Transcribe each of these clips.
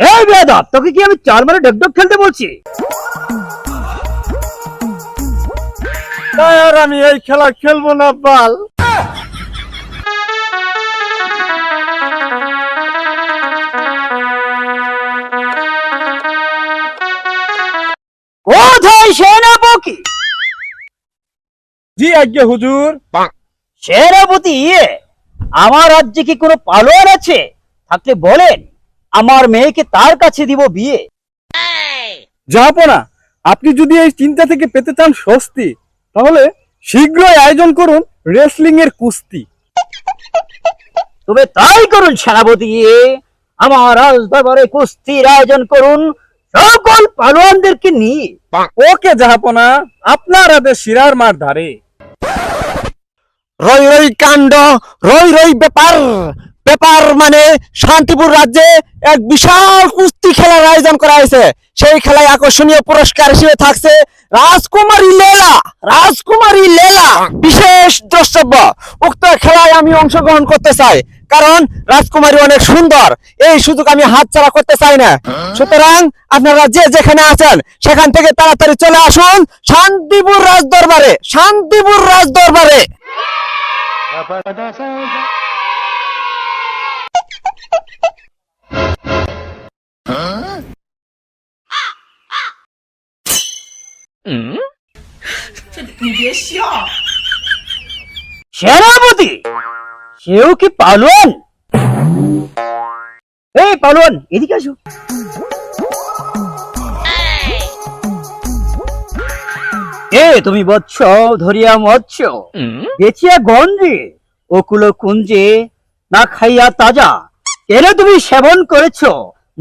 এই বেয়াদব তোকে কি আমি চার মানে ডকডক খেলতে বলছি? তাই আর আমি এই খেলা খেলব না বাল। কোথায় সেনাপতি? জি আজ্ঞে হুজুর। সেনাপতি ইয়ে আমার রাজ্যে কি কোনো পালোয়ার আছে? থাকলে বলেন। আমার মেয়েকে তার কাছে দিব বিয়ে। যাব না আপনি যদি এই চিন্তা থেকে পেতে চান স্বস্তি, তাহলে শীঘ্রই আয়োজন করুন রেসলিং এর কুস্তি। তবে তাই করুন সেনাপতি, আমার রাজ দরবারে কুস্তির আয়োজন করুন সকল পালোয়ানদেরকে নিয়ে। ওকে জাহাপনা, আপনার আদেশ শিরার মার ধারে। রই রই কাণ্ড, রই রই ব্যাপার। ব্যাপার মানে শান্তিপুর রাজ্যে এক বিশাল কুস্তি খেলার আয়োজন করা হয়েছে। সেই খেলায় আকর্ষণীয় পুরস্কার হিসেবে থাকছে রাজকুমারী লেলা রাজকুমারী লেলা, বিশেষ দ্রষ্টব্য। উক্ত খেলায় আমি অংশগ্রহণ করতে চাই, কারণ রাজকুমারী অনেক সুন্দর। এই সুযোগ আমি হাত হাতছাড়া করতে চাই না। সুতরাং আপনারা যে যেখানে আছেন, সেখান থেকে তাড়াতাড়ি চলে আসুন শান্তিপুর রাজ দরবারে শান্তিপুর রাজ দরবারে সেনাপতি? সেও কি পালোয়ান? এই পালোয়ান এদিকে আসো। এ তুমি বৎস ধরিয়া মৎস্য বেচিয়া গঞ্জে ওকুল কুঞ্জে না খাইয়া তাজা। কেন তুমি সেবন করেছ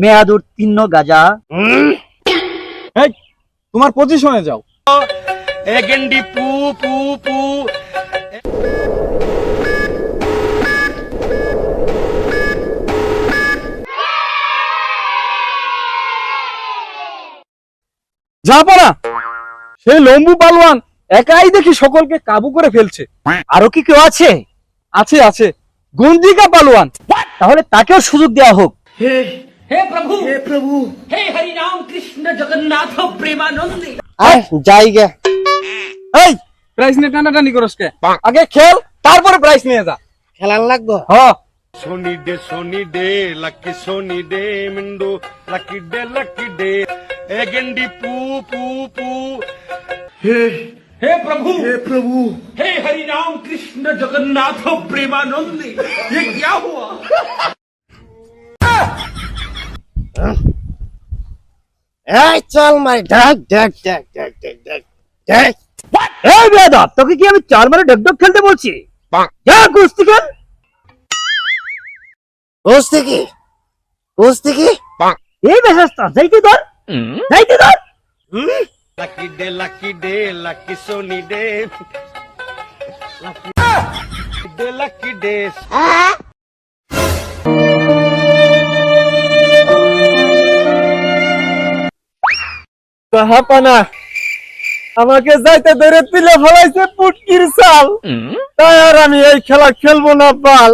মেয়াদ উত্তীর্ণ গাজা? এই তোমার পজিশনে যাও। এগেন্ডি পু পু পু। জাহাপনা সেই লম্বু পালোয়ান একাই দেখি সকলকে কাবু করে ফেলছে। আরও কি কেউ আছে? আছে আছে। গঞ্জিকা পালোয়ান। তাহলে তাকেও সুযোগ দেওয়া হোক। हे प्रभु हे प्रभु हे हरि राम कृष्ण जगन्नाथ प्रेमानंदी জায়গা এই প্রাইস নিয়ে টানাটানি করস কে আগে খেল তারপরে প্রাইস নিয়ে যা খেলার লাগবো হ Sony day, Sony day, lucky Sony day, Mindo, lucky day, lucky day. Again the poo poo poo. हे प्रभु हे प्रभु हे हरि राम कृष्ण जगन्नाथ प्रेमानंदी ये क्या हुआ এই চল মাই ডাক ডাক ডাক ডাক ডাক ডাক ডাক এই বেয়াদব তোকে কি আমি চার মানে ডকডক খেলতে বলছি? যা কুস্তি খেল। কুস্তি কি? কুস্তি কি? এই বেহাস্তা যাইতে ধর। যাইতে ধর। Lucky day, lucky day, lucky Sony day. Lucky day, lucky days. হাপানা আমাকে যাইতে ধরে তুলে ফলাইছে পুটকির চাল। তাই আর আমি এই খেলা খেলব না বাল।